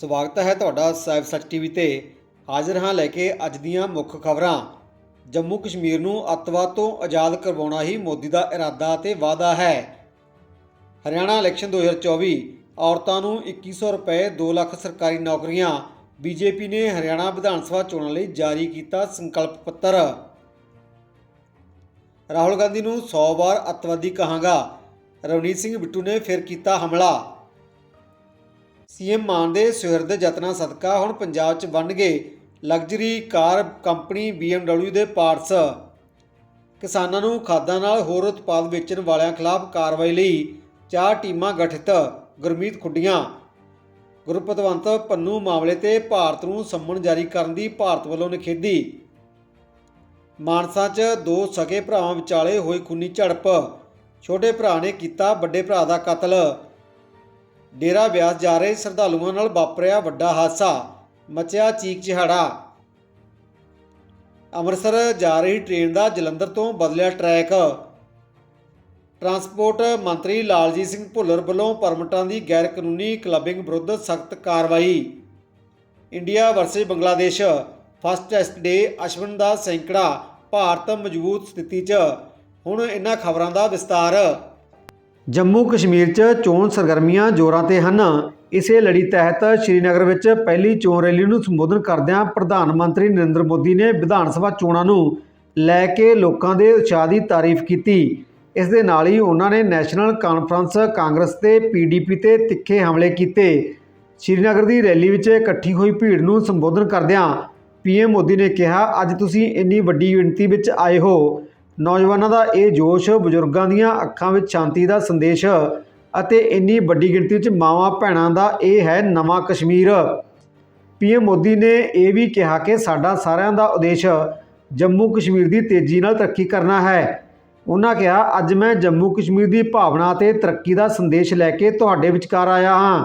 ਸਵਾਗਤ ਹੈ ਤੁਹਾਡਾ ਸਾਹਿਬ ਸੱਚ ਟੀਵੀ ਤੇ। ਹਾਜ਼ਰ ਹਾਂ ਲੈ ਕੇ ਅੱਜ ਦੀਆਂ ਮੁੱਖ ਖਬਰਾਂ। ਜੰਮੂ ਕਸ਼ਮੀਰ ਨੂੰ ਅੱਤਵਾਦ ਤੋਂ ਆਜ਼ਾਦ ਕਰਵਾਉਣਾ ਹੀ ਮੋਦੀ ਦਾ ਇਰਾਦਾ ਤੇ ਵਾਅਦਾ ਹੈ। ਹਰਿਆਣਾ ਇਲੈਕਸ਼ਨ 2024 ਔਰਤਾਂ ਨੂੰ 2100 ਰੁਪਏ 2 ਲੱਖ ਸਰਕਾਰੀ ਨੌਕਰੀਆਂ। ਬੀਜੇਪੀ ਨੇ ਹਰਿਆਣਾ ਵਿਧਾਨ ਸਭਾ ਚੋਣਾਂ ਲਈ ਜਾਰੀ ਕੀਤਾ ਸੰਕਲਪ ਪੱਤਰ। ਰਾਹੁਲ ਗਾਂਧੀ ਨੂੰ 100 ਵਾਰ ਅੱਤਵਾਦੀ ਕਹਾਂਗਾ। ਰਵਨੀਤ ਸਿੰਘ ਬਿੱਟੂ ਨੇ ਫਿਰ ਕੀਤਾ ਹਮਲਾ। ਸੀਐਮ ਮਾਨ ਦੇ ਸੁਹਿਰਦ ਯਤਨਾਂ ਸਦਕਾ ਹੁਣ ਪੰਜਾਬ 'ਚ ਬਣ ਗਏ ਲਗਜ਼ਰੀ ਕਾਰ ਕੰਪਨੀ BMW ਦੇ ਪਾਰਟਸ। ਕਿਸਾਨਾਂ ਨੂੰ ਖਾਦਾਂ ਨਾਲ ਹੋਰ ਉਤਪਾਦ ਵੇਚਣ ਵਾਲਿਆਂ ਖਿਲਾਫ ਕਾਰਵਾਈ ਲਈ ਚਾਰ ਟੀਮਾਂ ਗਠਿਤ। ਗੁਰਮੀਤ ਖੁੱਡੀਆਂ, ਗੁਰਪਤਵੰਤ ਪੰਨੂ ਮਾਮਲੇ ਤੇ ਭਾਰਤ ਨੂੰ ਸੰਮਨ ਜਾਰੀ ਕਰਨ ਦੀ ਭਾਰਤ ਵੱਲੋਂ ਨਿਖੇਧੀ। ਮਾਨਸਾ 'ਚ ਦੋ ਸਕੇ ਭਰਾਵਾਂ ਵਿਚਾਲੇ ਹੋਈ ਖੂਨੀ ਝੜਪ। ਛੋਟੇ ਭਰਾ ਨੇ ਕੀਤਾ, ਵੱਡੇ ਭਰਾ ਦਾ ਕਤਲ। ਡੇਰਾ ਬਿਆਸ ਜਾ ਰਹੇ ਸ਼ਰਧਾਲੂਆਂ ਨਾਲ ਵਾਪਰਿਆ ਵੱਡਾ ਹਾਦਸਾ। ਮਚਿਆ ਚੀਕ ਚਿਹਾੜਾ। ਅੰਮ੍ਰਿਤਸਰ ਜਾ ਰਹੀ ਟ੍ਰੇਨ ਦਾ ਜਲੰਧਰ ਤੋਂ ਬਦਲਿਆ ਟਰੈਕ। ਟਰਾਂਸਪੋਰਟ ਮੰਤਰੀ ਲਾਲਜੀਤ ਸਿੰਘ ਭੁੱਲਰ ਵੱਲੋਂ ਪਰਮਟਾਂ ਦੀ ਗੈਰ ਕਾਨੂੰਨੀ ਕਲੱਬਿੰਗ ਵਿਰੁੱਧ ਸਖਤ ਕਾਰਵਾਈ। India versus Bangladesh. First test day Ashwin ਦਾ ਸੈਂਕੜਾ, ਭਾਰਤ ਮਜ਼ਬੂਤ ਸਥਿਤੀ 'ਚ। ਹੁਣ ਇਹਨਾਂ ਖਬਰਾਂ ਦਾ ਵਿਸਤਾਰ। ਜੰਮੂ ਕਸ਼ਮੀਰ 'ਚ ਚੋਣ ਸਰਗਰਮੀਆਂ ਜ਼ੋਰਾਂ ਤੇ ਹਨ। ਇਸੇ ਲੜੀ ਤਹਿਤ ਸ਼੍ਰੀਨਗਰ ਵਿੱਚ ਪਹਿਲੀ ਚੋਣ ਰੈਲੀ ਨੂੰ ਸੰਬੋਧਨ ਕਰਦਿਆਂ ਪ੍ਰਧਾਨ ਮੰਤਰੀ ਨਰਿੰਦਰ ਮੋਦੀ ਨੇ ਵਿਧਾਨ ਸਭਾ ਚੋਣਾਂ ਨੂੰ ਲੈ ਕੇ ਲੋਕਾਂ ਦੇ ਉਤਸ਼ਾਹ ਦੀ ਤਾਰੀਫ ਕੀਤੀ। ਇਸ ਦੇ ਨਾਲ ਹੀ ਉਹਨਾਂ ਨੇ ਨੈਸ਼ਨਲ ਕਾਨਫਰੰਸ, ਕਾਂਗਰਸ ਤੇ ਪੀਡੀਪੀ ਤੇ ਤਿੱਖੇ ਹਮਲੇ ਕੀਤੇ। ਸ਼੍ਰੀਨਗਰ ਦੀ ਰੈਲੀ ਵਿੱਚ ਇਕੱਠੀ ਹੋਈ ਭੀੜ ਨੂੰ ਸੰਬੋਧਨ ਕਰਦਿਆਂ ਪੀਐਮ ਮੋਦੀ ਨੇ ਕਿਹਾ, ਅੱਜ ਤੁਸੀਂ ਇੰਨੀ ਵੱਡੀ ਗਿਣਤੀ ਵਿੱਚ ਆਏ ਹੋ। ਨੌਜਵਾਨਾਂ ਦਾ ਇਹ ਜੋਸ਼ ਬਜ਼ੁਰਗਾਂ ਦੀਆਂ ਅੱਖਾਂ ਵਿੱਚ ਸ਼ਾਂਤੀ ਦਾ ਸੰਦੇਸ਼ ਅਤੇ ਇੰਨੀ ਵੱਡੀ ਗਿਣਤੀ ਵਿੱਚ ਮਾਵਾਂ ਭੈਣਾਂ ਦਾ ਇਹ ਹੈ ਨਵਾਂ ਕਸ਼ਮੀਰ। ਪੀਐਮ ਮੋਦੀ ਨੇ ਇਹ ਵੀ ਕਿਹਾ ਕਿ ਸਾਡਾ ਸਾਰਿਆਂ ਦਾ ਉਦੇਸ਼ ਜੰਮੂ ਕਸ਼ਮੀਰ ਦੀ ਤੇਜ਼ੀ ਨਾਲ ਤਰੱਕੀ ਕਰਨਾ ਹੈ। ਉਹਨਾਂ ਕਿਹਾ, ਅੱਜ ਮੈਂ ਜੰਮੂ ਕਸ਼ਮੀਰ ਦੀ ਭਾਵਨਾ ਅਤੇ ਤਰੱਕੀ ਦਾ ਸੰਦੇਸ਼ ਲੈ ਕੇ ਤੁਹਾਡੇ ਵਿਚਕਾਰ ਆਇਆ ਹਾਂ।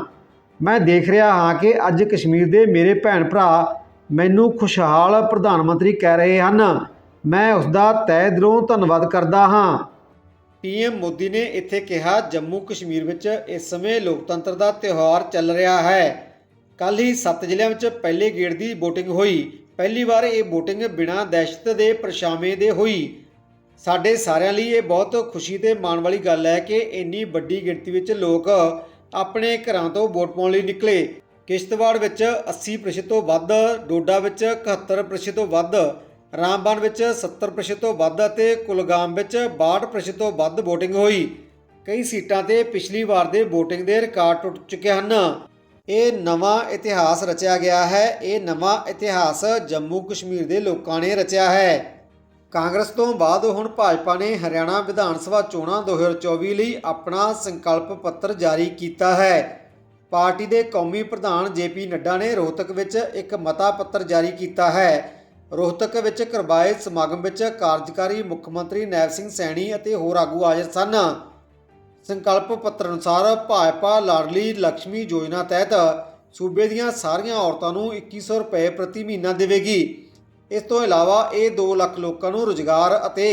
ਮੈਂ ਦੇਖ ਰਿਹਾ ਹਾਂ ਕਿ ਅੱਜ ਕਸ਼ਮੀਰ ਦੇ ਮੇਰੇ ਭੈਣ ਭਰਾ ਮੈਨੂੰ ਖੁਸ਼ਹਾਲ ਪ੍ਰਧਾਨ ਮੰਤਰੀ ਕਹਿ ਰਹੇ ਹਨ। ਮੈਂ ਉਸ ਦਾ ਤਹਿ ਦਿਲੋਂ ਧੰਨਵਾਦ ਕਰਦਾ ਹਾਂ। ਪੀਐਮ ਮੋਦੀ ਨੇ ਇੱਥੇ ਕਿਹਾ, ਜੰਮੂ ਕਸ਼ਮੀਰ ਵਿੱਚ ਇਸ ਸਮੇਂ ਲੋਕਤੰਤਰ ਦਾ ਤਿਉਹਾਰ ਚੱਲ ਰਿਹਾ ਹੈ। ਕੱਲ ਹੀ 7 ਜ਼ਿਲ੍ਹਿਆਂ ਵਿੱਚ ਪਹਿਲੇ ਗੇੜ ਦੀ VOTING ਹੋਈ। ਪਹਿਲੀ ਵਾਰ ਇਹ VOTING ਬਿਨਾਂ ਦਹਿਸ਼ਤ ਦੇ ਪਰਛਾਵੇਂ ਦੇ ਹੋਈ। ਸਾਡੇ ਸਾਰਿਆਂ ਲਈ ਇਹ ਬਹੁਤ ਖੁਸ਼ੀ ਤੇ ਮਾਣ ਵਾਲੀ ਗੱਲ ਹੈ ਕਿ ਇੰਨੀ ਵੱਡੀ ਗਿਣਤੀ ਵਿੱਚ ਲੋਕ ਆਪਣੇ ਘਰਾਂ ਤੋਂ ਵੋਟ ਪਾਉਣ ਲਈ ਨਿਕਲੇ। ਕਿਸ਼ਤਵਾੜ ਵਿੱਚ 80% ਤੋਂ ਵੱਧ, ਡੋਡਾ ਵਿੱਚ 71% ਤੋਂ ਵੱਧ ਰਾਮਬਨ ਵਿੱਚ 70% ਤੋਂ ਵੱਧ ਅਤੇ ਕੁਲਗਾਮ ਵਿੱਚ 62% ਤੋਂ ਵੱਧ VOTING ਹੋਈ। ਕਈ ਸੀਟਾਂ ਤੇ ਪਿਛਲੀ ਵਾਰ ਦੇ VOTING ਦੇ ਰਿਕਾਰਡ ਟੁੱਟ ਚੁੱਕੇ ਹਨ। ਇਹ ਨਵਾਂ ਇਤਿਹਾਸ ਰਚਿਆ ਗਿਆ ਹੈ। ਇਹ ਨਵਾਂ ਇਤਿਹਾਸ ਜੰਮੂ ਕਸ਼ਮੀਰ ਦੇ ਲੋਕਾਂ ਨੇ ਰਚਿਆ ਹੈ। ਕਾਂਗਰਸ ਤੋਂ ਬਾਅਦ ਹੁਣ ਭਾਜਪਾ ਨੇ ਹਰਿਆਣਾ ਵਿਧਾਨ ਸਭਾ ਚੋਣਾਂ 2024 ਲਈ ਆਪਣਾ ਸੰਕਲਪ ਪੱਤਰ ਜਾਰੀ ਕੀਤਾ ਹੈ। ਪਾਰਟੀ ਦੇ ਕੌਮੀ ਪ੍ਰਧਾਨ ਜੇਪੀ ਨੱਡਾ ਨੇ ਰੋਹਤਕ ਵਿੱਚ ਇੱਕ ਮਤਾ ਪੱਤਰ ਜਾਰੀ ਕੀਤਾ ਹੈ। ਰੋਹਤਕ ਵਿੱਚ ਕਰਵਾਏ ਸਮਾਗਮ ਵਿੱਚ ਕਾਰਜਕਾਰੀ ਮੁੱਖ ਮੰਤਰੀ ਨੈਬ ਸਿੰਘ ਸੈਣੀ ਅਤੇ ਹੋਰ ਆਗੂ ਹਾਜ਼ਰ ਸਨ। ਸੰਕਲਪ ਪੱਤਰ ਅਨੁਸਾਰ ਭਾਜਪਾ ਲਾਡਲੀ ਲక్ష్ਮੀ ਯੋਜਨਾ ਤਹਿਤ ਸੂਬੇ ਦੀਆਂ ਸਾਰੀਆਂ ਔਰਤਾਂ ਨੂੰ 2100 ਰੁਪਏ ਪ੍ਰਤੀ ਮਹੀਨਾ ਦੇਵੇਗੀ। ਇਸ ਤੋਂ ਇਲਾਵਾ ਇਹ 2 ਲੱਖ ਲੋਕਾਂ ਨੂੰ ਰੁਜ਼ਗਾਰ ਅਤੇ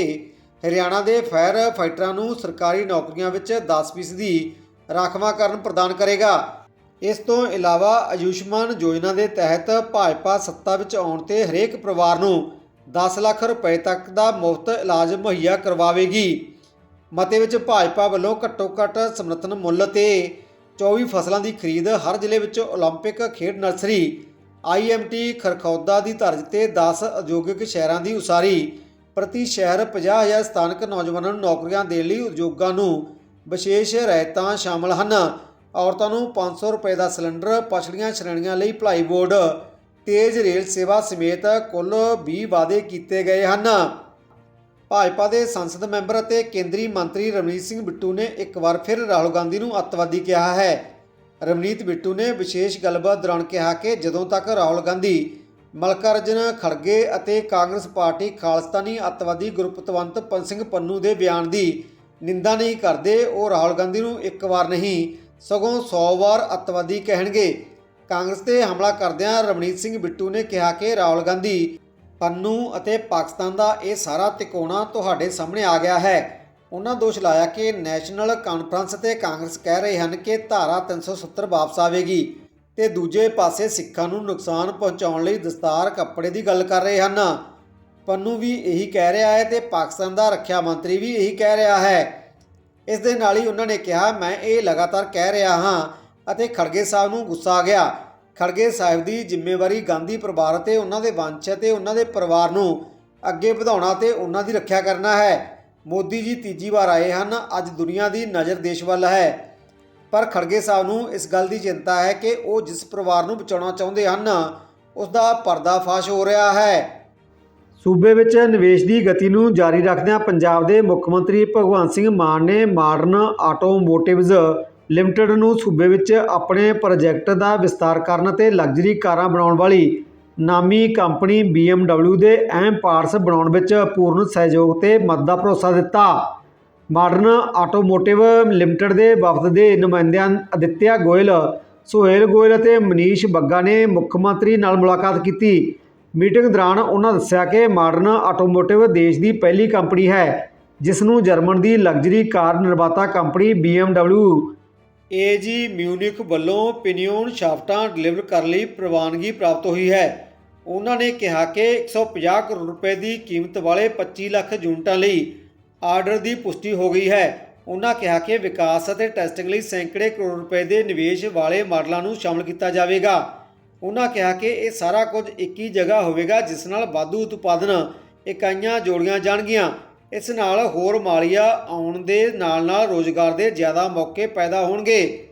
ਹਰਿਆਣਾ ਦੇ ਫਾਇਰ ਫਾਈਟਰਾਂ ਨੂੰ ਸਰਕਾਰੀ ਨੌਕਰੀਆਂ ਵਿੱਚ 10% ਦੀ ਰਾਖਵਾਂਕਰਨ ਪ੍ਰਦਾਨ ਕਰੇਗਾ। ਇਸ ਤੋਂ ਇਲਾਵਾ ਆਯੁਸ਼ਮਾਨ ਯੋਜਨਾ ਦੇ ਤਹਿਤ ਭਾਜਪਾ ਸੱਤਾ ਵਿੱਚ ਆਉਣ ਤੇ ਹਰੇਕ ਪਰਿਵਾਰ ਨੂੰ 10 ਲੱਖ ਰੁਪਏ ਤੱਕ ਦਾ ਮੁਫਤ ਇਲਾਜ ਮੁਹੱਈਆ ਕਰਵਾਵੇਗੀ ਮਤੇ ਵਿੱਚ ਭਾਜਪਾ ਵੱਲੋਂ ਘੱਟੋ-ਘੱਟ ਸਮਰਥਨ ਮੁੱਲ ਤੇ 24 ਫਸਲਾਂ ਦੀ ਖਰੀਦ ਹਰ ਜ਼ਿਲ੍ਹੇ ਵਿੱਚ 올림픽 ਖੇਡ ਨਰਸਰੀ ਆਈਐਮਟੀ ਖਰਖੌਦਾ ਦੀ ਤਰਜ਼ ਤੇ 10 ਉਦਯੋਗਿਕ ਸ਼ਹਿਰਾਂ ਦੀ ਉਸਾਰੀ ਪ੍ਰਤੀ ਸ਼ਹਿਰ 50000 ਸਥਾਨਕ ਨੌਜਵਾਨਾਂ ਨੂੰ ਨੌਕਰੀਆਂ ਦੇਣ ਲਈ ਉਦਯੋਗਾਂ ਨੂੰ ਵਿਸ਼ੇਸ਼ ਰਿਆਇਤਾਂ ਸ਼ਾਮਲ ਹਨ ਔਰਤਾਂ ਨੂੰ 500 ਰੁਪਏ ਦਾ ਸਿਲੰਡਰ, ਪਛੜੀਆਂ ਸ਼੍ਰੇਣੀਆਂ ਲਈ ਭਲਾਈ ਬੋਰਡ, ਤੇਜ਼ ਰੇਲ ਸੇਵਾ ਸਮੇਤ ਕੁੱਲ 20 ਵਾਅਦੇ ਕੀਤੇ ਗਏ ਹਨ। ਭਾਜਪਾ ਦੇ ਸੰਸਦ ਮੈਂਬਰ ਅਤੇ ਕੇਂਦਰੀ ਮੰਤਰੀ ਰਵਨੀਤ ਸਿੰਘ ਬਿੱਟੂ ਨੇ ਇੱਕ ਵਾਰ ਫਿਰ ਰਾਹੁਲ ਗਾਂਧੀ ਨੂੰ ਅੱਤਵਾਦੀ ਕਿਹਾ ਹੈ। ਰਵਨੀਤ ਬਿੱਟੂ ਨੇ ਵਿਸ਼ੇਸ਼ ਗੱਲਬਾਤ ਦੌਰਾਨ ਕਿਹਾ ਕਿ ਜਦੋਂ ਤੱਕ ਰਾਹੁਲ ਗਾਂਧੀ, ਮਲਕਾਰਜਨ ਖੜਗੇ ਅਤੇ ਕਾਂਗਰਸ ਪਾਰਟੀ ਖਾਲਸਤਾਨੀ ਅੱਤਵਾਦੀ ਗੁਰਪਤਵੰਤ ਪੰਨ ਸਿੰਘ ਪੰਨੂ ਦੇ ਬਿਆਨ ਦੀ ਨਿੰਦਾ ਨਹੀਂ ਕਰਦੇ, ਉਹ ਰਾਹੁਲ ਗਾਂਧੀ ਨੂੰ ਇੱਕ ਵਾਰ ਨਹੀਂ ਸਗੋਂ 100 ਵਾਰ ਅੱਤਵਾਦੀ ਕਹਿਣਗੇ। ਕਾਂਗਰਸ ਤੇ ਹਮਲਾ ਕਰਦਿਆਂ ਰਵਨੀਤ ਸਿੰਘ ਬਿੱਟੂ ਨੇ ਕਿਹਾ ਕਿ ਰਾਹੁਲ ਗਾਂਧੀ, ਪੰਨੂ ਅਤੇ ਪਾਕਿਸਤਾਨ ਦਾ ਇਹ ਸਾਰਾ ਤਿਕੋਣਾ ਤੁਹਾਡੇ ਸਾਹਮਣੇ ਆ ਗਿਆ ਹੈ। ਉਹਨਾਂ ਦੋਸ਼ ਲਾਇਆ ਕਿ ਨੈਸ਼ਨਲ ਕਾਨਫਰੰਸ ਤੇ ਕਾਂਗਰਸ ਕਹਿ ਰਹੇ ਹਨ ਕਿ ਧਾਰਾ 370 ਵਾਪਸ ਆਵੇਗੀ ਤੇ ਦੂਜੇ ਪਾਸੇ ਸਿੱਖਾਂ ਨੂੰ ਨੁਕਸਾਨ ਪਹੁੰਚਾਉਣ ਲਈ ਦਸਤਾਰ ਕੱਪੜੇ ਦੀ ਗੱਲ ਕਰ ਰਹੇ ਹਨ। ਪੰਨੂ ਵੀ ਇਹੀ ਕਹਿ ਰਿਹਾ ਹੈ ਤੇ ਪਾਕਿਸਤਾਨ ਦਾ ਰੱਖਿਆ ਮੰਤਰੀ ਵੀ ਇਹੀ ਕਹਿ ਰਿਹਾ ਹੈ। ਇਸ ਦੇ ਨਾਲ ਹੀ ਉਹਨਾਂ ਨੇ ਕਿਹਾ, ਮੈਂ ਇਹ ਲਗਾਤਾਰ ਕਹਿ ਰਿਹਾ ਹਾਂ। ਅਤੇ ਖੜਗੇ ਸਾਹਿਬ ਨੂੰ ਗੁੱਸਾ ਆ ਗਿਆ। ਖੜਗੇ ਸਾਹਿਬ ਦੀ ਜ਼ਿੰਮੇਵਾਰੀ ਗਾਂਧੀ ਪਰਿਵਾਰ ਅਤੇ ਉਹਨਾਂ ਦੇ ਵੰਸ਼ ਅਤੇ ਉਹਨਾਂ ਦੇ ਪਰਿਵਾਰ ਨੂੰ ਅੱਗੇ ਵਧਾਉਣਾ ਤੇ ਉਹਨਾਂ ਦੀ ਰੱਖਿਆ ਕਰਨਾ ਹੈ। ਮੋਦੀ ਜੀ ਤੀਜੀ ਵਾਰ ਆਏ ਹਨ। ਅੱਜ ਦੁਨੀਆ ਦੀ ਨਜ਼ਰ ਦੇਸ਼ ਵੱਲ ਹੈ। ਪਰ ਖੜਗੇ ਸਾਹਿਬ ਨੂੰ ਇਸ ਗੱਲ ਦੀ ਚਿੰਤਾ ਹੈ ਕਿ ਉਹ ਜਿਸ ਪਰਿਵਾਰ ਨੂੰ ਬਚਾਉਣਾ ਚਾਹੁੰਦੇ ਹਨ ਉਸ ਦਾ ਪਰਦਾਫਾਸ਼ ਹੋ ਰਿਹਾ ਹੈ। ਸੂਬੇ ਵਿੱਚ ਨਿਵੇਸ਼ ਦੀ ਗਤੀ ਨੂੰ ਜਾਰੀ ਰੱਖਦਿਆਂ ਪੰਜਾਬ ਦੇ ਮੁੱਖ ਮੰਤਰੀ ਭਗਵੰਤ ਸਿੰਘ ਮਾਨ ਨੇ ਮਾਡਰਨ ਆਟੋਮੋਟਿਵਜ਼ ਲਿਮਟਿਡ ਨੂੰ ਸੂਬੇ ਵਿੱਚ ਆਪਣੇ ਪ੍ਰੋਜੈਕਟ ਦਾ ਵਿਸਤਾਰ ਕਰਨ ਅਤੇ ਲਗਜ਼ਰੀ ਕਾਰਾਂ ਬਣਾਉਣ ਵਾਲੀ ਨਾਮੀ ਕੰਪਨੀ BMW ਦੇ ਅਹਿਮ ਪਾਰਟਸ ਬਣਾਉਣ ਵਿੱਚ ਪੂਰਨ ਸਹਿਯੋਗ ਤੇ ਮਦਦ ਦਾ ਭਰੋਸਾ ਦਿੱਤਾ। ਮਾਡਰਨ ਆਟੋਮੋਟਿਵ ਲਿਮਟਿਡ ਦੇ ਵਫਦ ਦੇ ਨੁਮਾਇੰਦਿਆਂ ਅਦਿੱਤਿਆ ਗੋਇਲ, ਸੁਹੇਲ ਗੋਇਲ ਅਤੇ ਮਨੀਸ਼ ਬੱਗਾ ਨੇ ਮੁੱਖ ਮੰਤਰੀ ਨਾਲ ਮੁਲਾਕਾਤ ਕੀਤੀ। ਮੀਟਿੰਗ ਦੌਰਾਨ ਉਹਨਾਂ ਦੱਸਿਆ ਕਿ ਮਾਡਰਨ ਆਟੋਮੋਟਿਵ ਦੇਸ਼ ਦੀ ਪਹਿਲੀ ਕੰਪਨੀ ਹੈ ਜਿਸ ਨੂੰ ਜਰਮਨ ਦੀ ਲਗਜ਼ਰੀ ਕਾਰ ਨਿਰਮਾਤਾ ਕੰਪਨੀ BMW ਏਜੀ ਮਿਊਨਿਕ ਵੱਲੋਂ ਪਿਨਿਓਨ ਸ਼ਾਫਟਾਂ ਡਿਲੀਵਰ ਕਰਨ ਲਈ ਪ੍ਰਵਾਨਗੀ ਪ੍ਰਾਪਤ ਹੋਈ ਹੈ। ਉਹਨਾਂ ਨੇ ਕਿਹਾ ਕਿ 150 ਕਰੋੜ ਰੁਪਏ ਦੀ ਕੀਮਤ ਵਾਲੇ 25 ਲੱਖ ਯੂਨਿਟਾਂ ਲਈ ਆਰਡਰ ਦੀ ਪੁਸ਼ਟੀ ਹੋ ਗਈ ਹੈ। ਉਹਨਾਂ ਕਿਹਾ ਕਿ ਵਿਕਾਸ ਅਤੇ ਟੈਸਟਿੰਗ ਲਈ ਸੈਂਕੜੇ ਕਰੋੜ ਰੁਪਏ ਦੇ ਨਿਵੇਸ਼ ਵਾਲੇ ਮਾਡਲਾਂ ਨੂੰ ਸ਼ਾਮਲ ਕੀਤਾ ਜਾਵੇਗਾ। ਉਹਨਾਂ ਕਿਹਾ ਕਿ ਇਹ ਸਾਰਾ ਕੁਝ ਇੱਕ ਹੀ ਜਗ੍ਹਾ ਹੋਵੇਗਾ, ਜਿਸ ਨਾਲ ਵਾਧੂ ਉਤਪਾਦਨ ਇਕਾਈਆਂ ਜੋੜੀਆਂ ਜਾਣਗੀਆਂ। ਇਸ ਨਾਲ ਹੋਰ ਮਾਲੀਆ ਆਉਣ ਦੇ ਨਾਲ-ਨਾਲ ਰੋਜ਼ਗਾਰ ਦੇ ਜ਼ਿਆਦਾ ਮੌਕੇ ਪੈਦਾ ਹੋਣਗੇ।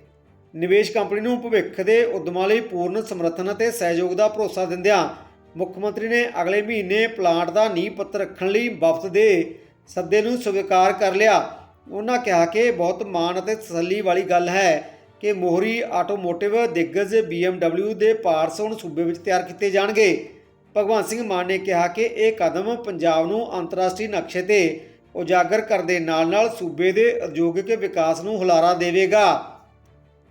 ਨਿਵੇਸ਼ ਕੰਪਨੀ ਨੂੰ ਭਵਿੱਖ ਦੇ ਉਦਮਾਂ ਲਈ ਪੂਰਨ ਸਮਰਥਨ ਅਤੇ ਸਹਿਯੋਗ ਦਾ ਭਰੋਸਾ ਦਿੰਦਿਆਂ ਮੁੱਖ ਮੰਤਰੀ ਨੇ ਅਗਲੇ ਮਹੀਨੇ ਪਲਾਂਟ ਦਾ ਨੀਂਹ ਪੱਥਰ ਰੱਖਣ ਲਈ ਵਫਦ ਦੇ ਸੱਦੇ ਨੂੰ ਸਵੀਕਾਰ ਕਰ ਲਿਆ। ਉਹਨਾਂ ਕਿਹਾ ਕਿ ਬਹੁਤ ਮਾਣ ਅਤੇ ਤਸੱਲੀ ਵਾਲੀ ਗੱਲ ਹੈ। ਕਿ ਮੋਹਰੀ ਆਟੋਮੋਟਿਵ ਦਿੱਗਜ BMW ਦੇ ਪਾਰਟਸ ਹੁਣ ਸੂਬੇ ਵਿੱਚ ਤਿਆਰ ਕੀਤੇ ਜਾਣਗੇ। ਭਗਵੰਤ ਸਿੰਘ ਮਾਨ ਨੇ ਕਿਹਾ ਕਿ ਇਹ ਕਦਮ ਪੰਜਾਬ ਨੂੰ ਅੰਤਰਰਾਸ਼ਟਰੀ ਨਕਸ਼ੇ ਤੇ ਉਜਾਗਰ ਕਰਨ ਦੇ ਨਾਲ-ਨਾਲ ਸੂਬੇ ਦੇ ਉਦਯੋਗਿਕ ਵਿਕਾਸ ਨੂੰ ਹੁਲਾਰਾ ਦੇਵੇਗਾ।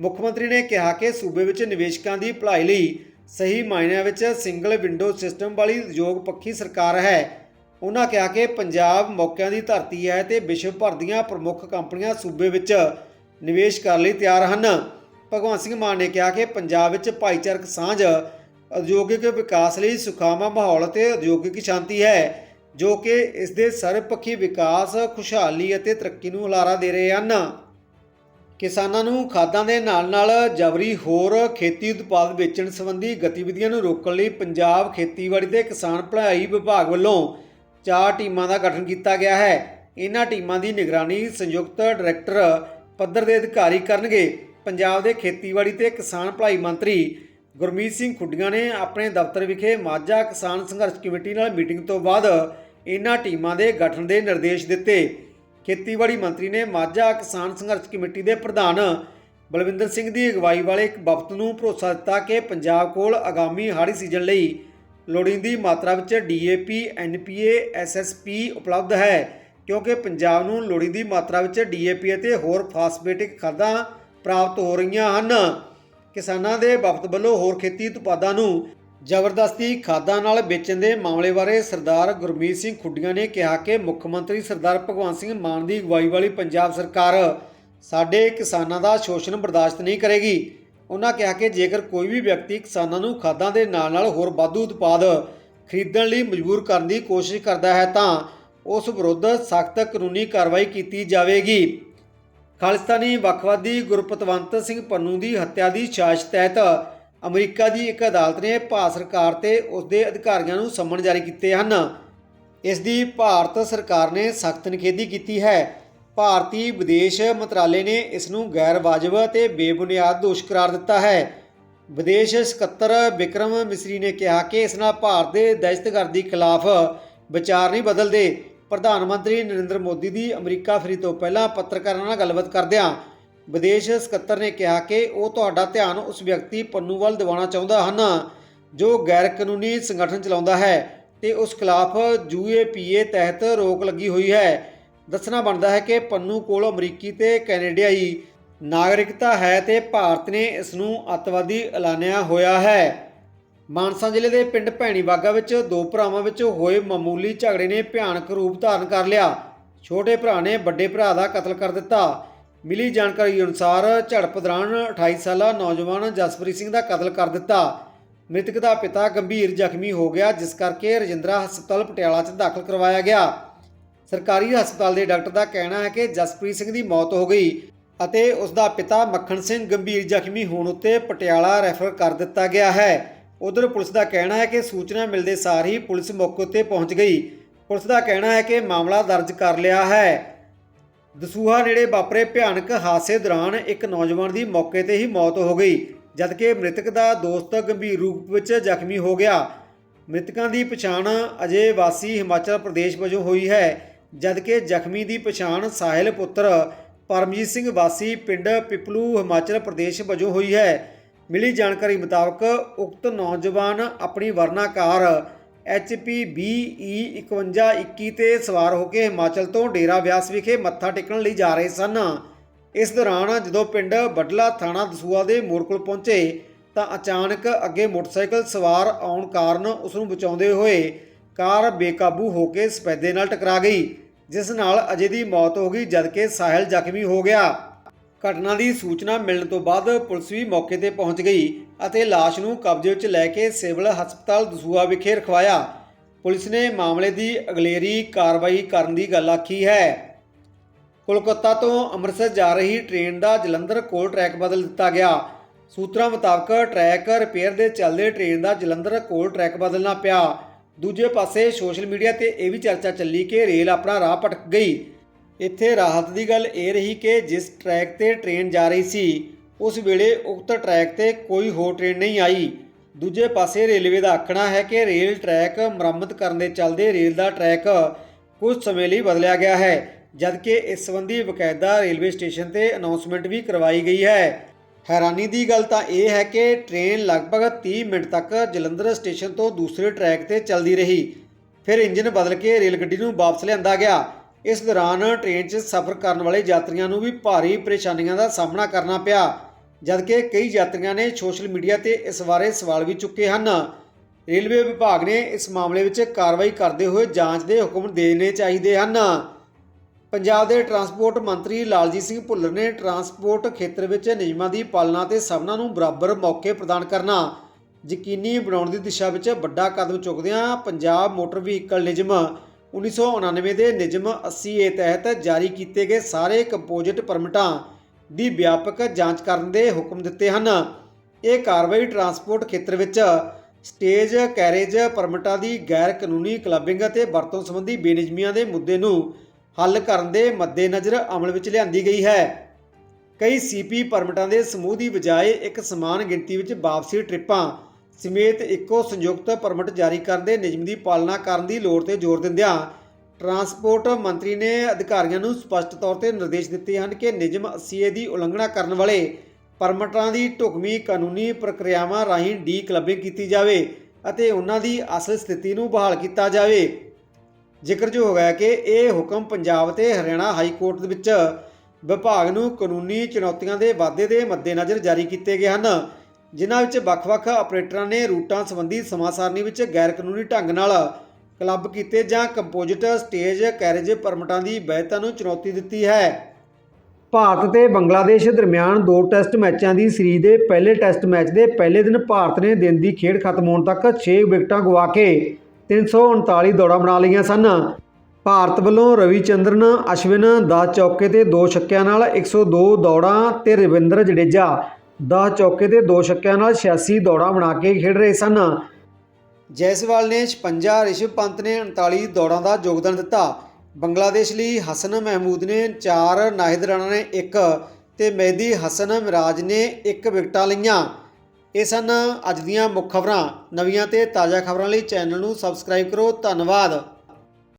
ਮੁੱਖ ਮੰਤਰੀ ਨੇ ਕਿਹਾ ਕਿ ਸੂਬੇ ਵਿੱਚ ਨਿਵੇਸ਼ਕਾਂ ਦੀ ਭਲਾਈ ਲਈ ਸਹੀ ਮਾਇਨਿਆਂ ਵਿੱਚ ਸਿੰਗਲ ਵਿੰਡੋ ਸਿਸਟਮ ਵਾਲੀ ਉਦਯੋਗ ਪੱਖੀ ਸਰਕਾਰ ਹੈ। ਉਹਨਾਂ ਕਿਹਾ ਕਿ ਪੰਜਾਬ ਮੌਕਿਆਂ ਦੀ ਧਰਤੀ ਹੈ ਤੇ ਵਿਸ਼ਵ ਭਰ ਦੀਆਂ ਪ੍ਰਮੁੱਖ ਕੰਪਨੀਆਂ ਸੂਬੇ ਵਿੱਚ ਨਿਵੇਸ਼ ਕਰਨ ਲਈ ਤਿਆਰ ਹਨ। ਭਗਵੰਤ ਸਿੰਘ ਮਾਨ ਨੇ ਕਿਹਾ ਕਿ ਪੰਜਾਬ ਵਿੱਚ ਭਾਈਚਾਰਕ ਸਾਂਝ, ਉਦਯੋਗਿਕ ਵਿਕਾਸ ਲਈ ਸੁਖਾਵਾਂ ਮਾਹੌਲ ਅਤੇ ਉਦਯੋਗਿਕ ਸ਼ਾਂਤੀ ਹੈ, ਜੋ ਕਿ ਇਸ ਦੇ ਸਰਬਪੱਖੀ ਵਿਕਾਸ, ਖੁਸ਼ਹਾਲੀ ਅਤੇ ਤਰੱਕੀ ਨੂੰ ਹੁਲਾਰਾ ਦੇ ਰਹੇ ਹਨ। ਕਿਸਾਨਾਂ ਨੂੰ ਖਾਦਾਂ ਦੇ ਨਾਲ-ਨਾਲ ਜਬਰੀ ਹੋਰ ਖੇਤੀ ਉਤਪਾਦ ਵੇਚਣ ਸੰਬੰਧੀ ਗਤੀਵਿਧੀਆਂ ਨੂੰ ਰੋਕਣ ਲਈ ਪੰਜਾਬ ਖੇਤੀਬਾੜੀ ਤੇ ਕਿਸਾਨ ਭਲਾਈ ਵਿਭਾਗ ਵੱਲੋਂ ਚਾਰ ਟੀਮਾਂ ਦਾ ਗਠਨ ਕੀਤਾ ਗਿਆ ਹੈ। ਇਹਨਾਂ ਟੀਮਾਂ ਦੀ ਨਿਗਰਾਨੀ ਸੰਯੁਕਤ ਡਾਇਰੈਕਟਰ ਪੱਧਰ ਦੇ ਅਧਿਕਾਰੀ ਕਰਨਗੇ। ਪੰਜਾਬ ਦੇ ਖੇਤੀਬਾੜੀ ਤੇ ਕਿਸਾਨ ਭਲਾਈ ਮੰਤਰੀ ਗੁਰਮੀਤ ਸਿੰਘ ਖੁੱਡੀਆਂ ਨੇ ਆਪਣੇ ਦਫ਼ਤਰ ਵਿਖੇ ਮਾਝਾ ਕਿਸਾਨ ਸੰਘਰਸ਼ ਕਮੇਟੀ ਨਾਲ ਮੀਟਿੰਗ ਤੋਂ ਬਾਅਦ ਇਹਨਾਂ ਟੀਮਾਂ ਦੇ ਗਠਨ ਦੇ ਨਿਰਦੇਸ਼ ਦਿੱਤੇ। ਖੇਤੀਬਾੜੀ ਮੰਤਰੀ ਨੇ ਮਾਝਾ ਕਿਸਾਨ ਸੰਘਰਸ਼ ਕਮੇਟੀ ਦੇ ਪ੍ਰਧਾਨ ਬਲਵਿੰਦਰ ਸਿੰਘ ਦੀ ਅਗਵਾਈ ਵਾਲੇ ਇੱਕ ਵਫਦ ਨੂੰ ਭਰੋਸਾ ਦਿੱਤਾ ਕਿ ਪੰਜਾਬ ਕੋਲ ਆਗਾਮੀ ਹਾੜੀ ਸੀਜ਼ਨ ਲਈ ਲੋੜੀਂਦੀ ਮਾਤਰਾ ਵਿੱਚ ਡੀਏਪੀ, ਐਨਪੀਏ, ਐਸਐਸਪੀ ਉਪਲਬਧ ਹੈ। ਕਿਉਂਕਿ ਪੰਜਾਬ ਨੂੰ ਲੋੜੀਂਦੀ ਮਾਤਰਾ ਵਿੱਚ ਡੀਏਪੀ ਅਤੇ ਹੋਰ ਫਾਸਫੇਟਿਕ ਖਾਦਾਂ ਪ੍ਰਾਪਤ ਹੋ ਰਹੀਆਂ ਹਨ। ਕਿਸਾਨਾਂ ਦੇ ਵਫਦ ਵੱਲੋਂ ਹੋਰ ਖੇਤੀ ਉਤਪਾਦਾਂ ਨੂੰ ਜ਼ਬਰਦਸਤੀ ਖਾਦਾਂ ਨਾਲ ਵੇਚਣ ਦੇ ਮਾਮਲੇ ਬਾਰੇ ਸਰਦਾਰ ਗੁਰਮੀਤ ਸਿੰਘ ਖੁੱਡੀਆਂ ਨੇ ਕਿਹਾ ਕਿ ਮੁੱਖ ਮੰਤਰੀ ਸਰਦਾਰ ਭਗਵੰਤ ਸਿੰਘ ਮਾਨ ਦੀ ਅਗਵਾਈ ਵਾਲੀ ਪੰਜਾਬ ਸਰਕਾਰ ਸਾਡੇ ਕਿਸਾਨਾਂ ਦਾ ਸ਼ੋਸ਼ਣ ਬਰਦਾਸ਼ਤ ਨਹੀਂ ਕਰੇਗੀ। ਉਹਨਾਂ ਕਿਹਾ ਕਿ ਜੇਕਰ ਕੋਈ ਵੀ ਵਿਅਕਤੀ ਕਿਸਾਨਾਂ ਨੂੰ ਖਾਦਾਂ ਦੇ ਨਾਲ-ਨਾਲ ਹੋਰ ਵਾਧੂ ਉਤਪਾਦ ਖਰੀਦਣ ਲਈ ਮਜਬੂਰ ਕਰਨ ਦੀ ਕੋਸ਼ਿਸ਼ ਕਰਦਾ ਹੈ ਤਾਂ ਉਸ ਵਿਰੁੱਧ ਸਖਤ ਕਾਨੂੰਨੀ ਕਾਰਵਾਈ ਕੀਤੀ ਜਾਵੇਗੀ। ਖਾਲਿਸਤਾਨੀ ਵੱਖਵਾਦੀ ਗੁਰਪਤਵੰਤ ਸਿੰਘ ਪੰਨੂ ਦੀ ਹੱਤਿਆ ਦੀ ਸਾਜ਼ਿਸ਼ ਤਹਿਤ ਅਮਰੀਕਾ ਦੀ ਇੱਕ ਅਦਾਲਤ ਨੇ ਭਾਰਤ ਸਰਕਾਰ ਤੇ ਉਸ ਦੇ ਅਧਿਕਾਰੀਆਂ ਨੂੰ ਸੰਮਨ ਜਾਰੀ ਕੀਤੇ ਹਨ। ਇਸ ਦੀ ਭਾਰਤ ਸਰਕਾਰ ਨੇ ਸਖਤ ਨਿਖੇਧੀ ਕੀਤੀ ਹੈ। ਭਾਰਤੀ ਵਿਦੇਸ਼ ਮੰਤਰਾਲੇ ਨੇ ਇਸ ਨੂੰ ਗੈਰ ਵਾਜਬ ਅਤੇ ਬੇਬੁਨਿਆਦ ਦੋਸ਼ ਕਰਾਰ ਦਿੱਤਾ ਹੈ। ਵਿਦੇਸ਼ ਸਕੱਤਰ ਵਿਕਰਮ ਮਿਸਰੀ ਨੇ ਕਿਹਾ ਕਿ ਇਸ ਨਾਲ ਭਾਰਤ ਦੇ ਦਹਿਸ਼ਤਗਰਦੀ ਖਿਲਾਫ ਵਿਚਾਰ ਨਹੀਂ ਬਦਲਦੇ। ਪ੍ਰਧਾਨ ਮੰਤਰੀ ਨਰਿੰਦਰ ਮੋਦੀ ਦੀ ਅਮਰੀਕਾ ਫਰੀ ਤੋਂ ਪਹਿਲਾਂ ਪੱਤਰਕਾਰਾਂ ਨਾਲ ਗੱਲਬਾਤ ਕਰਦਿਆਂ ਵਿਦੇਸ਼ ਸਕੱਤਰ ਨੇ ਕਿਹਾ ਕਿ ਉਹ ਤੁਹਾਡਾ ਧਿਆਨ ਉਸ ਵਿਅਕਤੀ ਪੰਨੂ ਵੱਲ ਦਿਵਾਉਣਾ ਚਾਹੁੰਦਾ ਹਨ, ਜੋ ਗੈਰ ਕਾਨੂੰਨੀ ਸੰਗਠਨ ਚਲਾਉਂਦਾ ਹੈ ਤੇ ਉਸ ਖਿਲਾਫ ਯੂਏਪੀਏ ਤਹਿਤ ਰੋਕ ਲੱਗੀ ਹੋਈ ਹੈ। ਦੱਸਣਾ ਬਣਦਾ ਹੈ ਕਿ ਪੰਨੂ ਕੋਲ ਅਮਰੀਕੀ ਤੇ ਕੈਨੇਡੀਆਈ ਨਾਗਰਿਕਤਾ ਹੈ ਤੇ ਭਾਰਤ ਨੇ ਇਸ ਨੂੰ ਅੱਤਵਾਦੀ ਐਲਾਨਿਆ ਹੋਇਆ ਹੈ। ਮਾਨਸਾ ਜ਼ਿਲ੍ਹੇ ਦੇ ਪਿੰਡ ਭੈਣੀ ਬਾਗਾ ਵਿੱਚ ਦੋ ਭਰਾਵਾਂ ਵਿੱਚ ਹੋਏ ਮਾਮੂਲੀ ਝਗੜੇ ਨੇ ਭਿਆਨਕ ਰੂਪ ਧਾਰਨ ਕਰ ਲਿਆ। ਛੋਟੇ ਭਰਾ ਨੇ ਵੱਡੇ ਭਰਾ ਦਾ ਕਤਲ ਕਰ ਦਿੱਤਾ। ਮਿਲੀ ਜਾਣਕਾਰੀ ਅਨੁਸਾਰ ਝੜਪ ਦੌਰਾਨ 28 ਸਾਲਾ ਨੌਜਵਾਨ ਜਸਪ੍ਰੀਤ ਸਿੰਘ ਦਾ ਕਤਲ ਕਰ ਦਿੱਤਾ। ਮ੍ਰਿਤਕ ਦਾ ਪਿਤਾ ਗੰਭੀਰ ਜ਼ਖਮੀ ਹੋ ਗਿਆ, ਜਿਸ ਕਰਕੇ ਰਜਿੰਦਰਾ ਹਸਪਤਾਲ ਪਟਿਆਲਾ 'ਚ ਦਾਖਲ ਕਰਵਾਇਆ ਗਿਆ। ਸਰਕਾਰੀ ਹਸਪਤਾਲ ਦੇ ਡਾਕਟਰ ਦਾ ਕਹਿਣਾ ਹੈ ਕਿ ਜਸਪ੍ਰੀਤ ਸਿੰਘ ਦੀ ਮੌਤ ਹੋ ਗਈ ਅਤੇ ਉਸ ਦਾ ਪਿਤਾ ਮੱਖਣ ਸਿੰਘ ਗੰਭੀਰ ਜ਼ਖਮੀ ਹੋਣ ਉੱਤੇ ਪਟਿਆਲਾ ਰੈਫਰ ਕਰ ਦਿੱਤਾ ਗਿਆ ਹੈ। ਉਧਰ ਪੁਲਿਸ ਦਾ ਕਹਿਣਾ ਹੈ ਕਿ ਸੂਚਨਾ ਮਿਲਦੇ ਸਾਰ ਹੀ ਪੁਲਿਸ ਮੌਕੇ ਉੱਤੇ ਪਹੁੰਚ ਗਈ। ਪੁਲਿਸ ਦਾ ਕਹਿਣਾ ਹੈ ਕਿ ਮਾਮਲਾ ਦਰਜ ਕਰ ਲਿਆ ਹੈ। ਦਸੂਹਾ ਨੇੜੇ ਵਾਪਰੇ ਭਿਆਨਕ ਹਾਦਸੇ ਦੌਰਾਨ ਇੱਕ ਨੌਜਵਾਨ ਦੀ ਮੌਕੇ ਤੇ ਹੀ ਮੌਤ ਹੋ ਗਈ, ਜਦਕਿ ਮ੍ਰਿਤਕ ਦਾ ਦੋਸਤ ਗੰਭੀਰ ਰੂਪ ਵਿੱਚ ਜ਼ਖਮੀ ਹੋ ਗਿਆ। ਮ੍ਰਿਤਕਾਂ ਦੀ ਪਛਾਣ ਅਜੇ ਵਾਸੀ ਹਿਮਾਚਲ ਪ੍ਰਦੇਸ਼ ਵਜੋਂ ਹੋਈ ਹੈ, ਜਦਕਿ ਜ਼ਖਮੀ ਦੀ ਪਛਾਣ ਸਾਹਿਲ ਪੁੱਤਰ ਪਰਮਜੀਤ ਸਿੰਘ ਵਾਸੀ ਪਿੰਡ ਪਿਪਲੂ, ਹਿਮਾਚਲ ਪ੍ਰਦੇਸ਼ ਵਜੋਂ ਹੋਈ ਹੈ। ਮਿਲੀ ਜਾਣਕਾਰੀ ਮੁਤਾਬਕ ਉਕਤ ਨੌਜਵਾਨ ਆਪਣੀ ਵਰਨਾ ਕਾਰ HP BE 5121 ਤੇ ਸਵਾਰ ਹੋ ਕੇ ਹਿਮਾਚਲ ਤੋਂ ਡੇਰਾ ਬਿਆਸ ਵਿਖੇ ਮੱਥਾ ਟੇਕਣ ਲਈ ਜਾ ਰਹੇ ਸਨ। ਇਸ ਦੌਰਾਨ ਜਦੋਂ ਪਿੰਡ ਬਡਲਾ ਥਾਣਾ ਦਸੂਆ ਦੇ ਮੋੜ ਕੋਲ ਪਹੁੰਚੇ ਤਾਂ ਅਚਾਨਕ ਅੱਗੇ ਮੋਟਰਸਾਈਕਲ ਸਵਾਰ ਆਉਣ ਕਾਰਨ ਉਸ ਨੂੰ ਬਚਾਉਂਦੇ ਹੋਏ ਕਾਰ ਬੇਕਾਬੂ ਹੋ ਕੇ ਸਪੈਦੇ ਨਾਲ ਟਕਰਾ ਗਈ, ਜਿਸ ਨਾਲ ਅਜੇ ਦੀ ਮੌਤ ਹੋ ਗਈ ਜਦਕਿ ਸਾਹਿਲ ਜ਼ਖਮੀ ਹੋ ਗਿਆ। ਘਟਨਾ ਦੀ ਸੂਚਨਾ ਮਿਲਣ ਤੋਂ ਬਾਅਦ ਪੁਲਿਸ ਵੀ ਮੌਕੇ ਤੇ ਪਹੁੰਚ ਗਈ ਅਤੇ ਲਾਸ਼ ਨੂੰ ਕਬਜ਼ੇ ਵਿੱਚ ਲੈ ਕੇ ਸਿਵਲ ਹਸਪਤਾਲ ਦਸੂਆ ਵਿਖੇ ਰਖਵਾਇਆ। ਪੁਲਿਸ ਨੇ ਮਾਮਲੇ ਦੀ ਅਗਲੇਰੀ ਕਾਰਵਾਈ ਕਰਨ ਦੀ ਗੱਲ ਆਖੀ ਹੈ। ਕੋਲਕਾਤਾ ਤੋਂ ਅੰਮ੍ਰਿਤਸਰ ਜਾ ਰਹੀ ਟ੍ਰੇਨ ਦਾ ਜਲੰਧਰ ਕੋਲ ਟਰੈਕ ਬਦਲ ਦਿੱਤਾ ਗਿਆ। ਸੂਤਰਾਂ ਮੁਤਾਬਕ ਟਰੈਕ ਰਿਪੇਅਰ ਦੇ ਚੱਲਦੇ ਟ੍ਰੇਨ ਦਾ ਜਲੰਧਰ ਕੋਲ ਟਰੈਕ ਬਦਲਣਾ ਪਿਆ। ਦੂਜੇ ਪਾਸੇ ਸੋਸ਼ਲ ਮੀਡੀਆ ਤੇ ਇਹ ਵੀ ਚਰਚਾ ਚੱਲੀ ਕਿ ਰੇਲ ਆਪਣਾ ਰਾਹ ਭਟਕ ਗਈ। ਇੱਥੇ ਰਾਹਤ ਦੀ ਗੱਲ ਇਹ ਰਹੀ ਕਿ ਜਿਸ ਟਰੈਕ ਤੇ ਟ੍ਰੇਨ ਜਾ ਰਹੀ ਸੀ, ਉਸ ਵੇਲੇ ਉਕਤ ਟਰੈਕ ਤੇ ਕੋਈ ਹੋਰ ਟ੍ਰੇਨ ਨਹੀਂ ਆਈ। ਦੂਜੇ ਪਾਸੇ ਰੇਲਵੇ ਦਾ ਆਖਣਾ ਹੈ ਕਿ ਰੇਲ ਟਰੈਕ ਮੁਰੰਮਤ ਕਰਨ ਦੇ ਚੱਲਦੇ ਰੇਲ ਦਾ ਟਰੈਕ ਕੁਝ ਸਮੇਂ ਲਈ ਬਦਲਿਆ ਗਿਆ ਹੈ, ਜਦਕਿ ਇਸ ਸੰਬੰਧੀ ਬਕਾਇਦਾ ਰੇਲਵੇ ਸਟੇਸ਼ਨ ਤੇ ਅਨਾਉਂਸਮੈਂਟ ਵੀ ਕਰਵਾਈ ਗਈ ਹੈ। ਹੈਰਾਨੀ ਦੀ ਗੱਲ ਤਾਂ ਇਹ ਹੈ ਕਿ ਟ੍ਰੇਨ ਲਗਭਗ 30 ਮਿੰਟ ਤੱਕ ਜਲੰਧਰ ਸਟੇਸ਼ਨ ਤੋਂ ਦੂਸਰੇ ਟਰੈਕ ਤੇ ਚੱਲਦੀ ਰਹੀ। ਫਿਰ ਇੰਜਨ ਬਦਲ ਕੇ ਰੇਲ ਗੱਡੀ ਨੂੰ ਵਾਪਸ ਲਿਆਂਦਾ ਗਿਆ। ਇਸ ਦੌਰਾਨ ਟ੍ਰੇਨ 'ਚ ਸਫ਼ਰ ਕਰਨ ਵਾਲੇ ਯਾਤਰੀਆਂ ਨੂੰ ਵੀ ਭਾਰੀ ਪਰੇਸ਼ਾਨੀਆਂ ਦਾ ਸਾਹਮਣਾ ਕਰਨਾ ਪਿਆ, ਜਦਕਿ ਕਈ ਯਾਤਰੀਆਂ ਨੇ ਸੋਸ਼ਲ ਮੀਡੀਆ ਤੇ ਇਸ ਬਾਰੇ ਸਵਾਲ ਵੀ ਚੁੱਕੇ ਹਨ। ਰੇਲਵੇ ਵਿਭਾਗ ਨੇ ਇਸ ਮਾਮਲੇ ਵਿੱਚ ਕਾਰਵਾਈ ਕਰਦੇ ਹੋਏ ਜਾਂਚ ਦੇ ਹੁਕਮ ਦੇਣੇ ਚਾਹੀਦੇ ਹਨ। ਪੰਜਾਬ ਦੇ ਟਰਾਂਸਪੋਰਟ ਮੰਤਰੀ ਲਾਲਜੀਤ ਸਿੰਘ ਭੁੱਲਰ ਨੇ ਟਰਾਂਸਪੋਰਟ ਖੇਤਰ ਵਿੱਚ ਨਿਯਮਾਂ ਦੀ ਪਾਲਣਾ ਤੇ ਸਭਨਾਂ ਨੂੰ ਬਰਾਬਰ ਮੌਕੇ ਪ੍ਰਦਾਨ ਕਰਨਾ ਯਕੀਨੀ ਬਣਾਉਣ ਦੀ ਦਿਸ਼ਾ ਵਿੱਚ ਵੱਡਾ ਕਦਮ ਚੁੱਕਦਿਆਂ ਪੰਜਾਬ ਮੋਟਰ ਵਹੀਕਲ ਨਿਯਮ 1999 ਦੇ ਨਿਯਮ 80A ਤਹਿਤ ਜਾਰੀ ਕੀਤੇ ਗਏ ਸਾਰੇ ਕੰਪੋਜ਼ਿਟ ਪਰਮਿਟਾਂ ਦੀ ਵਿਆਪਕ ਜਾਂਚ ਕਰਨ ਦੇ ਹੁਕਮ ਦਿੱਤੇ ਹਨ। ਇਹ ਕਾਰਵਾਈ ਟਰਾਂਸਪੋਰਟ ਖੇਤਰ ਵਿੱਚ ਸਟੇਜ ਕੈਰੇਜ ਪਰਮਿਟਾਂ ਦੀ ਗੈਰ ਕਾਨੂੰਨੀ ਕਲੱਬਿੰਗ ਅਤੇ ਵਰਤੋਂ ਸੰਬੰਧੀ ਬੇਨਿਯਮੀਆਂ ਦੇ ਮੁੱਦੇ ਨੂੰ ਹੱਲ ਕਰਨ ਦੇ ਮੱਦੇਨਜ਼ਰ ਅਮਲ ਵਿੱਚ ਲਿਆਂਦੀ ਗਈ ਹੈ। ਕਈ ਸੀਪੀ ਪਰਮਿਟਾਂ ਦੇ ਸਮੂਹ ਦੀ ਬਜਾਏ ਇੱਕ ਸਮਾਨ ਗਿਣਤੀ ਵਿੱਚ ਵਾਪਸੀ ਟ੍ਰਿਪਾਂ ਸਮੇਤ ਇੱਕੋ ਸੰਯੁਕਤ ਪਰਮਿਟ ਜਾਰੀ ਕਰਨ ਦੇ ਨਿਯਮ ਦੀ ਪਾਲਣਾ ਕਰਨ ਦੀ ਲੋੜ ਤੇ ਜ਼ੋਰ ਦਿੰਦਿਆਂ ਟਰਾਂਸਪੋਰਟ ਮੰਤਰੀ ਨੇ ਅਧਿਕਾਰੀਆਂ ਨੂੰ ਸਪਸ਼ਟ ਤੌਰ ਤੇ ਨਿਰਦੇਸ਼ ਦਿੱਤੇ ਹਨ ਕਿ ਨਿਯਮ 80A ਦੀ ਉਲੰਘਣਾ ਕਰਨ ਵਾਲੇ ਪਰਮਿਟਾਂ ਦੀ ਢੁਕਵੀਂ ਕਾਨੂੰਨੀ ਪ੍ਰਕਿਰਿਆਵਾਂ ਰਾਹੀਂ ਡੀ ਕਲੱਬਿੰਗ ਕੀਤੀ ਜਾਵੇ ਅਤੇ ਉਹਨਾਂ ਦੀ ਅਸਲ ਸਥਿਤੀ ਨੂੰ ਬਹਾਲ ਕੀਤਾ ਜਾਵੇ। ਜ਼ਿਕਰਯੋਗ ਹੈ ਕਿ ਇਹ ਹੁਕਮ ਪੰਜਾਬ ਤੇ ਹਰਿਆਣਾ ਹਾਈ ਕੋਰਟ ਦੇ ਵਿੱਚ ਵਿਭਾਗ ਨੂੰ ਕਾਨੂੰਨੀ ਚੁਣੌਤੀਆਂ ਦੇ ਵਾਧੇ ਦੇ ਮੱਦੇਨਜ਼ਰ ਜਾਰੀ ਕੀਤੇ ਗਏ ਹਨ। ਜਿਨ੍ਹਾਂ ਵਿੱਚ ਵੱਖ-ਵੱਖ ਆਪਰੇਟਰਾਂ ਨੇ ਰੂਟਾਂ ਸੰਬੰਧੀ ਸਮਾਂ ਸਾਰਣੀ ਵਿੱਚ ਗੈਰ ਕਾਨੂੰਨੀ ਢੰਗ ਨਾਲ ਕਲੱਬ ਕੀਤੇ ਜਾਂ ਕੰਪੋਜ਼ਿਟ ਸਟੇਜ ਕੈਰੇਜ ਪਰਮਿਟਾਂ ਦੀ ਵੈਧਤਾ ਨੂੰ ਚੁਣੌਤੀ ਦਿੱਤੀ ਹੈ। ਭਾਰਤ ਤੇ ਬੰਗਲਾਦੇਸ਼ ਦਰਮਿਆਨ ਦੋ ਟੈਸਟ ਮੈਚਾਂ ਦੀ ਸੀਰੀਜ਼ ਦੇ ਪਹਿਲੇ ਟੈਸਟ ਮੈਚ ਦੇ ਪਹਿਲੇ ਦਿਨ ਭਾਰਤ ਨੇ ਦਿਨ ਦੀ ਖੇਡ ਖਤਮ ਹੋਣ ਤੱਕ 6 ਵਿਕਟਾਂ ਗਵਾ ਕੇ 339 ਦੌੜਾਂ ਬਣਾ ਲਈਆਂ ਸਨ। ਭਾਰਤ ਵੱਲੋਂ ਰਵੀਚੰਦਰਨ, ਅਸ਼ਵਿਨ 10 ਚੌਕੇ ਤੇ 2 ਛੱਕਿਆਂ ਨਾਲ 102 ਦੌੜਾਂ ਤੇ ਰਵਿੰਦਰ ਜਡੇਜਾ 10 ਚੌਕੇ ਤੇ ਦੋ ਛੱਕਿਆਂ ਨਾਲ 86 ਦੌੜਾਂ ਬਣਾ ਕੇ ਖੇਡ ਰਹੇ ਸਨ। ਜੈਸਵਾਲ ਨੇ 56 ਰਿਸ਼ਵ ਪੰਤ ਨੇ 39 ਦੌੜਾਂ ਦਾ ਯੋਗਦਾਨ ਦਿੱਤਾ। ਬੰਗਲਾਦੇਸ਼ ਲਈ ਹਸਨ ਮਹਿਮੂਦ ਨੇ 4 ਨਾਹਿਦ ਰਾਣਾ ਨੇ 1 ਤੇ ਮਹਿਦੀ ਹਸਨ ਮਿਰਾਜ ਨੇ 1 ਵਿਕਟਾਂ ਲਈਆਂ। ਇਹ ਸਨ ਅੱਜ ਦੀਆਂ ਮੁੱਖ ਖਬਰਾਂ। ਨਵੀਆਂ ਤੇ ਤਾਜ਼ਾ ਖਬਰਾਂ ਲਈ ਚੈਨਲ ਨੂੰ ਸਬਸਕ੍ਰਾਈਬ ਕਰੋ। ਧੰਨਵਾਦ।